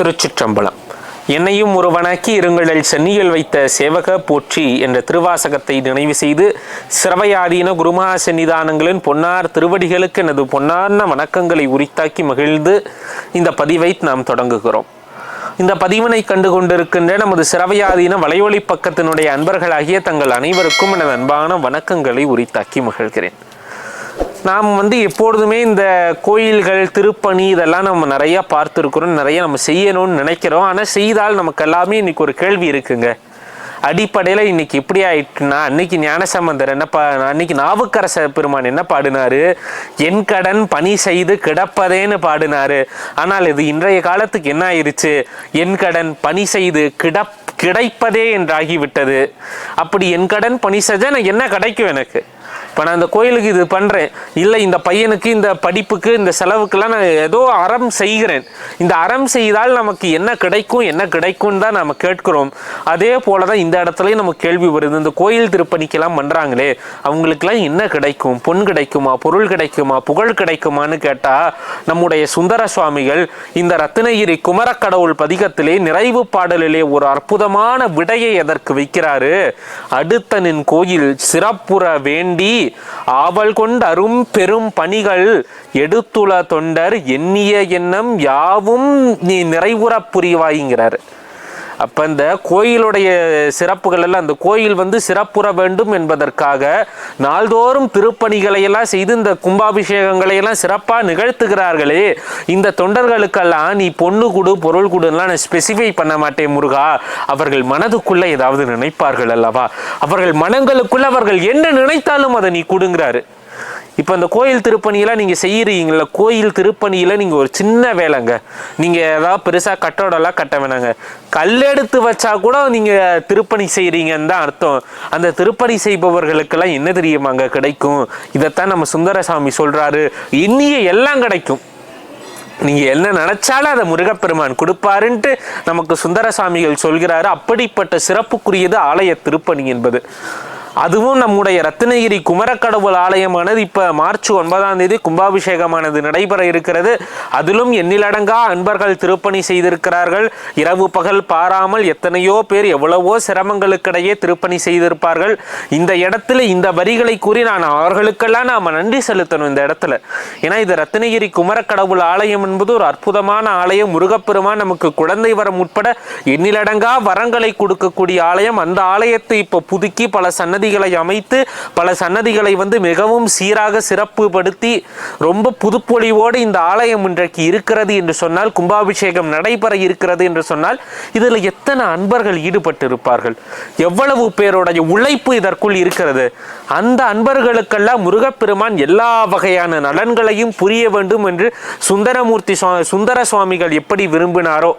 திருச்சிற்றம்பலம். என்னையும் ஒருவனாக்கி இருங்களில் சென்னியில் வைத்த சேவக போற்றி என்ற திருவாசகத்தை நினைவு செய்து சிரவையாதீன குருமா சன்னிதானங்களின் பொன்னார் திருவடிகளுக்கு எனது பொன்னார்ன வணக்கங்களை உரித்தாக்கி மகிழ்ந்து இந்த பதிவை நாம் தொடங்குகிறோம். இந்த பதிவினை கண்டு கொண்டிருக்கின்ற நமது சிரவையாதீன வலையொலி பக்கத்தினுடைய அன்பர்களாகிய தங்கள் அனைவருக்கும் எனது அன்பான வணக்கங்களை உரித்தாக்கி மகிழ்கிறேன். நாம் வந்து எப்பொழுதுமே இந்த கோயில்கள் திருப்பணி இதெல்லாம் நம்ம நிறையா பார்த்துருக்குறோம் நிறைய நம்ம செய்யணும்னு நினைக்கிறோம். ஆனால் செய்தால் நமக்கு எல்லாமே இன்றைக்கி ஒரு கேள்வி இருக்குங்க. அடிப்படையில் இன்னைக்கு எப்படி ஆயிட்டுனா அன்னைக்கு ஞானசம்பந்தர் என்ன பா அன்னைக்கு நாவுக்கரச பெருமான் என்ன பாடினாரு? என் கடன் பணி செய்து கிடப்பதேன்னு பாடினாரு. ஆனால் இது இன்றைய காலத்துக்கு என்ன ஆயிருச்சு? என் கடன் பணி செய்து கிடப் கிடைப்பதே என்றாகிவிட்டது. அப்படி என் கடன் பணி செஞ்சால் நான் என்ன கிடைக்கும் எனக்கு? இப்போ நான் இந்த கோயிலுக்கு இது பண்ணுறேன் இல்லை இந்த பையனுக்கு இந்த படிப்புக்கு இந்த செலவுக்கெல்லாம் நான் ஏதோ அறம் செய்கிறேன். இந்த அறம் செய்தால் நமக்கு என்ன கிடைக்கும் என்ன கிடைக்கும்னு தான் நம்ம கேட்கிறோம். அதே போல தான் இந்த இடத்துலையும் நமக்கு கேள்வி வருது. இந்த கோயில் திருப்பணிக்கெல்லாம் பண்ணுறாங்களே அவங்களுக்கெல்லாம் என்ன கிடைக்கும்? பொன் கிடைக்குமா? பொருள் கிடைக்குமா? புகழ் கிடைக்குமான்னு கேட்டால் நம்முடைய சுந்தர சுவாமிகள் இந்த ரத்னகிரி குமரக்கடவுள் பதிகத்திலே நிறைவு பாடலிலே ஒரு அற்புதமான விடையை அதற்கு வைக்கிறாரு? அடுத்தனின் கோயில் சிறப்புற வேண்டி ஆவல் கொண்டு அரும் பெரும் பணிகள் எடுத்துள தொண்டர் எண்ணிய எண்ணம் யாவும் நீ நிறைவுறப் புரிவாய்ங்கிறார். அப்போ இந்த கோயிலுடைய சிறப்புகள் எல்லாம் அந்த கோயில் வந்து சிறப்புற வேண்டும் என்பதற்காக நாள்தோறும் திருப்பணிகளை எல்லாம் செய்து இந்த கும்பாபிஷேகங்களை எல்லாம் சிறப்பாக நிகழ்த்துகிறார்களே. இந்த தொண்டர்களுக்கெல்லாம் நீ பொண்ணு கொடு பொருள் கொடுலாம் நான் ஸ்பெசிஃபை பண்ண மாட்டேன் முருகா. அவர்கள் மனதுக்குள்ளே ஏதாவது நினைப்பார்கள் அல்லவா? அவர்கள் மனங்களுக்குள்ள அவர்கள் என்ன நினைத்தாலும் அதை நீ கொடுங்கிறாரு. இப்போ இந்த கோயில் திருப்பணியெல்லாம் நீங்கள் செய்கிறீங்கள கோயில் திருப்பணியில் நீங்கள் ஒரு சின்ன வேலைங்க. நீங்கள் ஏதாவது பெருசாக கட்டடம்லாம் கட்ட வேணாங்க. கல்லெடுத்து வச்சா கூட நீங்கள் திருப்பணி செய்கிறீங்கன்னு தான் அர்த்தம். அந்த திருப்பணி செய்பவர்களுக்கெல்லாம் என்ன தெரியுமாங்க கிடைக்கும்? இதைத்தான் நம்ம சுந்தரசாமி சொல்கிறாரு இன்னிய எல்லாம் கிடைக்கும். நீங்கள் என்ன நினச்சாலும் அதை முருகப்பெருமான் கொடுப்பாருன்ட்டு நமக்கு சுந்தரசாமிகள் சொல்கிறாரு. அப்படிப்பட்ட சிறப்புக்குரியது ஆலய திருப்பணி என்பது. அதுவும் நம்முடைய ரத்னகிரி குமரக்கடவுள் ஆலயமானது. இப்போ மார்ச் ஒன்பதாம் தேதி கும்பாபிஷேகமானது நடைபெற இருக்கிறது. அதிலும் எண்ணிலடங்கா அன்பர்கள் திருப்பணி செய்திருக்கிறார்கள். இரவு பகல் பாராமல் எத்தனையோ பேர் எவ்வளவோ சிரமங்களுக்கிடையே திருப்பணி செய்திருப்பார்கள். இந்த இடத்துல இந்த வரிகளை கூறி நான் அவர்களுக்கெல்லாம் நாம் நன்றி செலுத்தணும் இந்த இடத்துல. ஏன்னா இது ரத்னகிரி குமரக்கடவுள் ஆலயம் என்பது ஒரு அற்புதமான ஆலயம். முருகப்பெருமான் நமக்கு குழந்தை வரம் உட்பட எண்ணிலடங்கா வரங்களை கொடுக்கக்கூடிய ஆலயம். அந்த ஆலயத்தை இப்போ புதுக்கி பல சன்னதி சன்னதிகளை அமைத்து பல சன்னதிகளை வந்து மிகவும் சீராக சிறப்புப்படுத்தி ரொம்ப புதுப்பொழிவோடு இந்த ஆலயம் இன்றைக்கு இருக்கிறது என்று சொன்னால் கும்பாபிஷேகம் நடைபெற இருக்கிறது என்று சொன்னால் இதில் எத்தனை அன்பர்கள் ஈடுபட்டு இருப்பார்கள் எவ்வளவு பேருடைய உழைப்பு இதற்குள் இருக்கிறது? அந்த அன்பர்களுக்கெல்லாம் முருகப்பெருமான் எல்லா வகையான நலன்களையும் புரிய வேண்டும் என்று சுந்தரமூர்த்தி சுந்தர சுவாமிகள் எப்படி விரும்பினாரோ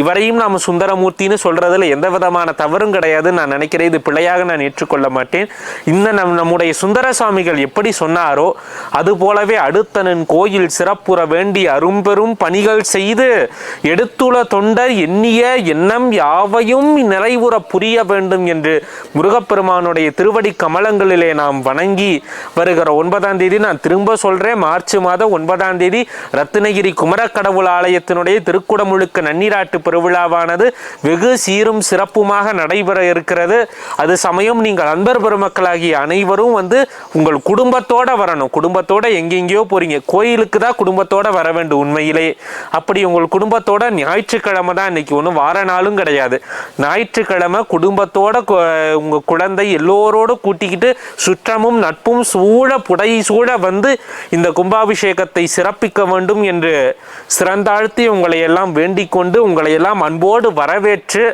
இவரையும் நாம் சுந்தரமூர்த்தின்னு சொல்கிறதுல எந்த விதமான தவறும் கிடையாது நான் நினைக்கிறேன். இது பிழையாக நான் ஏற்றுக்கொள்ள மாட்டேன். இந்த நம் நம்முடைய சுந்தர சுவாமிகள் எப்படி சொன்னாரோ அது போலவே அடுத்தனன் கோயில் சிறப்புற வேண்டி அரும்பெரும் பணிகள் செய்து எடுத்துள்ள தொண்டர் எண்ணிய எண்ணம் யாவையும் நிறைவுற புரிய வேண்டும் என்று முருகப்பெருமானுடைய திருவடி கமலங்களிலே நாம் வணங்கி வருகிற ஒன்பதாம் தேதி நான் திரும்ப சொல்றேன். மார்ச் மாதம் ஒன்பதாம் தேதி ரத்னகிரி குமரக்கடவுள் ஆலயத்தினுடைய திருக்குடமுழுக்கு நன்னீராட்டு பெருவிழாவானது வெகு சீரும் சிறப்புமாக நடைபெற இருக்கிறது. அது சமயம் நீங்கள் அன்பர் பெருமக்களாகிய அனைவரும் வந்து உங்கள் குடும்பத்தோட வரணும். குடும்பத்தோட எங்கெங்கேயோ போறீங்க. கோயிலுக்கு தான் குடும்பத்தோட வர வேண்டும் உண்மையிலே. அப்படி உங்கள் குடும்பத்தோட ஞாயிற்றுக்கிழமை தான் இன்னைக்கு. ஒன்றும் வார நாளும் கிடையாது. ஞாயிற்றுக்கிழமை குடும்பத்தோட உங்கள் உங்க குழந்தை எல்லோரோடு கூட்டிக்கிட்டு சுற்றமும் நட்பும் சூழ புடை சூழ வந்து இந்த கும்பாபிஷேகத்தை சிறப்பிக்க வேண்டும் என்று சிறந்தாழ்த்தி உங்களை எல்லாம் வேண்டிக் கொண்டு உங்களை எல்லாம் அன்போடு வரவேற்று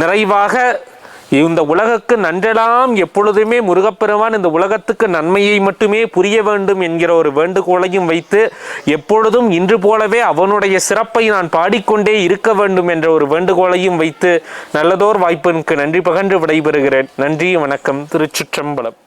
நிறைவாக இந்த உலகக்கு நன்றெல்லாம் எப்பொழுதுமே முருகப்பெருமான் இந்த உலகத்துக்கு நன்மையை மட்டுமே புரிய வேண்டும் என்கிற ஒரு வேண்டுகோளையும் வைத்து எப்பொழுதும் இன்று போலவே அவனுடைய சிறப்பை நான் பாடிக்கொண்டே இருக்க வேண்டும் என்ற ஒரு வேண்டுகோளையும் வைத்து நல்லதோர் வாய்ப்பிற்கு நன்றி பகன்று விடைபெறுகிறேன். நன்றி வணக்கம். திருச்சிற்றம்பலம்.